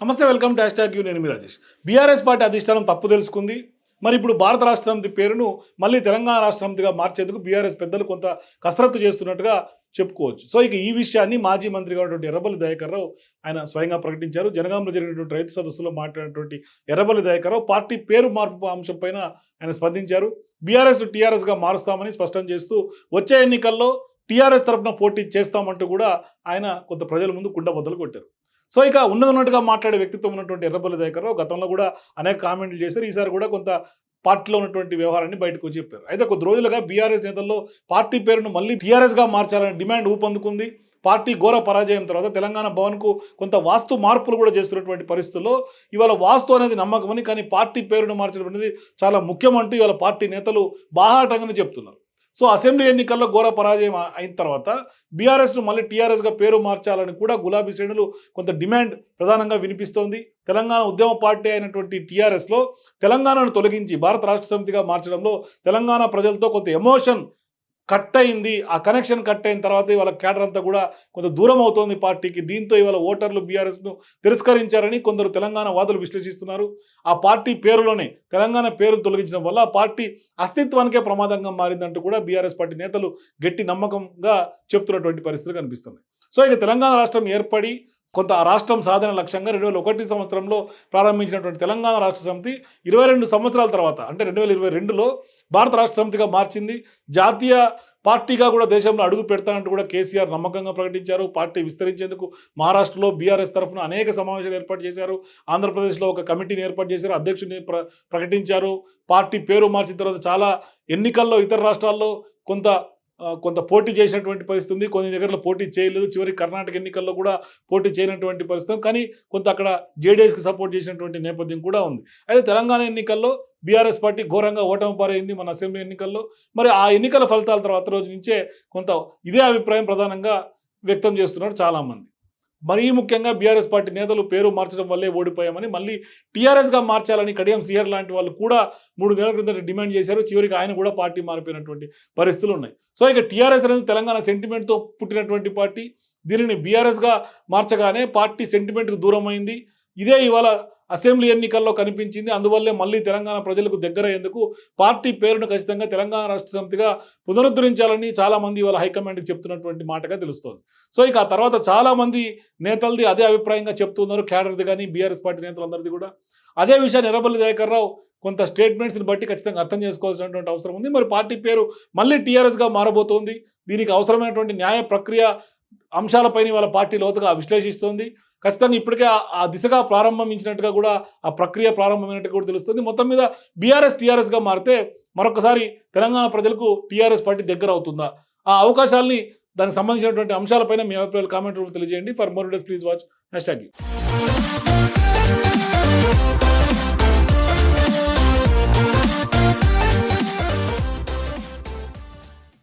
నమస్తే welcome to hash you నేను మీ Rajesh. BRS party అధిష్టానం తప్పు తెలుసుకుంది. మరి ఇప్పుడు భారత రాష్ట్రసమితి పేరును మళ్ళీ తెలంగాణ రాష్ట్రసమితిగా మార్చేందుకు బీఆర్ఎస్ పెద్దలు కొంత కసరత్తు చేస్తున్నట్టుగా చెప్పుకోవచ్చు. సో ఇక ఈ విషయాన్ని మాజీ మంత్రిగా ఉన్నటువంటి ఎర్రబల్లి దయాకర్ రావు ఆయన స్వయంగా ప్రకటించారు. జనగాంలో జరిగినటువంటి రైతు సదస్సులో మాట్లాడినటువంటి ఎర్రబల్లి దయాకర్ రావు పార్టీ పేరు మార్పు అంశంపైన ఆయన స్పందించారు. బీఆర్ఎస్ టీఆర్ఎస్గా మారుస్తామని స్పష్టం చేస్తూ వచ్చే ఎన్నికల్లో టీఆర్ఎస్ తరఫున పోటీ చేస్తామంటూ కూడా ఆయన కొంత ప్రజల ముందు కుండబద్దలు కొట్టారు. సో ఇక ఉన్నదన్నట్టుగా మాట్లాడే వ్యక్తిత్వం ఉన్నటువంటి ఎర్రబల్లి దయాకర్ రావు గతంలో కూడా అనేక కామెంట్లు చేశారు. ఈసారి కూడా కొంత పార్టీలో ఉన్నటువంటి వ్యవహారాన్ని బయటకు వచ్చి చెప్పారు. అయితే కొద్ది రోజులుగా బీఆర్ఎస్ నేతల్లో పార్టీ పేరును మళ్ళీ టీఆర్ఎస్గా మార్చాలని డిమాండ్ ఊపందుకుంది. పార్టీ ఘోర పరాజయం తర్వాత తెలంగాణ భవన్కు కొంత వాస్తు మార్పులు కూడా చేస్తున్నటువంటి పరిస్థితుల్లో ఇవాళ వాస్తు అనేది నమ్మకమని కానీ పార్టీ పేరును మార్చడం అనేది చాలా ముఖ్యమంటూ ఇవాళ పార్టీ నేతలు బాహాటంగానే చెప్తున్నారు. సో అసెంబ్లీ ఎన్నికల్లో ఘోర పరాజయం అయిన తర్వాత బీఆర్ఎస్ను మళ్ళీ టీఆర్ఎస్గా పేరు మార్చాలని కూడా గులాబీ శ్రేణులు కొంత డిమాండ్ ప్రధానంగా వినిపిస్తోంది. తెలంగాణ ఉద్యమ పార్టీ అయినటువంటి టీఆర్ఎస్లో తెలంగాణను తొలగించి భారత రాష్ట్ర సమితిగా మార్చడంలో తెలంగాణ ప్రజలతో కొంత ఎమోషన్ కట్ అయింది ఆ కనెక్షన్ కట్ అయిన తర్వాత ఇవాళ క్యాడర్ అంతా కూడా కొంత దూరం అవుతోంది పార్టీకి. దీంతో ఇవాళ ఓటర్లు బీఆర్ఎస్ను తిరస్కరించారని కొందరు తెలంగాణ వాదులు విశ్లేషిస్తున్నారు. ఆ పార్టీ పేరులోనే తెలంగాణ పేరు తొలగించడం వల్ల ఆ పార్టీ అస్తిత్వానికే ప్రమాదంగా మారిందంటూ కూడా బీఆర్ఎస్ పార్టీ నేతలు గట్టి నమ్మకంగా చెప్తున్నటువంటి పరిస్థితులు కనిపిస్తున్నాయి. సో ఇక తెలంగాణ రాష్ట్రం ఏర్పడి కొంత రాష్ట్రం సాధన లక్ష్యంగా రెండు వేల ఒకటి సంవత్సరంలో ప్రారంభించినటువంటి తెలంగాణ రాష్ట్ర సమితి ఇరవై రెండు సంవత్సరాల తర్వాత అంటే రెండు వేల ఇరవై రెండులో భారత రాష్ట్ర సమితిగా మార్చింది. జాతీయ పార్టీగా కూడా దేశంలో అడుగు పెడతానంటూ కూడా కేసీఆర్ నమ్మకంగా ప్రకటించారు. పార్టీ విస్తరించేందుకు మహారాష్ట్రలో బీఆర్ఎస్ తరఫున అనేక సమావేశాలు ఏర్పాటు చేశారు. ఆంధ్రప్రదేశ్లో ఒక కమిటీని ఏర్పాటు చేశారు. అధ్యక్షుడిని ప్ర ప్రకటించారు. పార్టీ పేరు మార్చిన తర్వాత చాలా ఎన్నికల్లో ఇతర రాష్ట్రాల్లో కొంత కొంత పోటీ చేసినటువంటి పరిస్థితి ఉంది. కొన్ని దగ్గరలో పోటీ చేయలేదు. చివరి కర్ణాటక ఎన్నికల్లో కూడా పోటీ చేయనటువంటి పరిస్థితి కానీ కొంత అక్కడ జేడీఎస్కి సపోర్ట్ చేసినటువంటి నేపథ్యం కూడా ఉంది. అయితే తెలంగాణ ఎన్నికల్లో బీఆర్ఎస్ పార్టీ ఘోరంగా ఓటమి పారైంది మన అసెంబ్లీ ఎన్నికల్లో. మరి ఆ ఎన్నికల ఫలితాల తర్వాత రోజు నుంచే కొంత ఇదే అభిప్రాయం ప్రధానంగా వ్యక్తం చేస్తున్నారు చాలామంది. మరీ ముఖ్యంగా బీఆర్ఎస్ పార్టీ నేతలు పేరు మార్చడం వల్లే ఓడిపోయామని మళ్ళీ టీఆర్ఎస్గా మార్చాలని కడియం శ్రీహర్ లాంటి వాళ్ళు కూడా మూడు నెలల క్రితం డిమాండ్ చేశారు. చివరికి ఆయన కూడా పార్టీ మారిపోయినటువంటి పరిస్థితులు ఉన్నాయి. సో ఇక టీఆర్ఎస్ అనేది తెలంగాణ సెంటిమెంట్తో పుట్టినటువంటి పార్టీ. దీనిని బీఆర్ఎస్గా మార్చగానే పార్టీ సెంటిమెంట్కు దూరం అయింది ఇదే ఇవాళ అసెంబ్లీ ఎన్నికల్లో కనిపించింది. అందువల్లే మళ్ళీ తెలంగాణ ప్రజలకు దగ్గరయ్యేందుకు పార్టీ పేరును ఖచ్చితంగా తెలంగాణ రాష్ట్ర సమితిగా పునరుద్ధరించాలని చాలామంది ఇవాళ హైకమాండ్కి చెప్తున్నటువంటి మాటగా తెలుస్తోంది. సో ఇక ఆ తర్వాత చాలామంది నేతలది అదే అభిప్రాయంగా చెప్తున్నారు క్యాడర్ది కానీ బీఆర్ఎస్ పార్టీ నేతలందరిది కూడా. అదే విషయాన్ని ఎర్రబల్లి దయాకర్ రావు కొంత స్టేట్మెంట్స్ని బట్టి ఖచ్చితంగా అర్థం చేసుకోవాల్సినటువంటి అవసరం ఉంది. మరి పార్టీ పేరు మళ్ళీ టీఆర్ఎస్గా మారబోతోంది. దీనికి అవసరమైనటువంటి న్యాయ ప్రక్రియ అంశాలపైన వాళ్ళ పార్టీ లోతుగా విశ్లేషిస్తోంది. ఖచ్చితంగా ఇప్పటికే ఆ- దిశగా ప్రారంభించినట్టుగా కూడా ఆ ప్రక్రియ ప్రారంభమైనట్టు కూడా తెలుస్తుంది. మొత్తం మీద బీఆర్ఎస్ టీఆర్ఎస్గా మారితే మరొకసారి తెలంగాణ ప్రజలకు టీఆర్ఎస్ పార్టీ దగ్గర అవుతుందా? ఆ అవకాశాలని దానికి సంబంధించినటువంటి అంశాలపైన మీ అభిప్రాయాలు కామెంట్ రూపంలో తెలియజేయండి. For more days please watch. Hash tag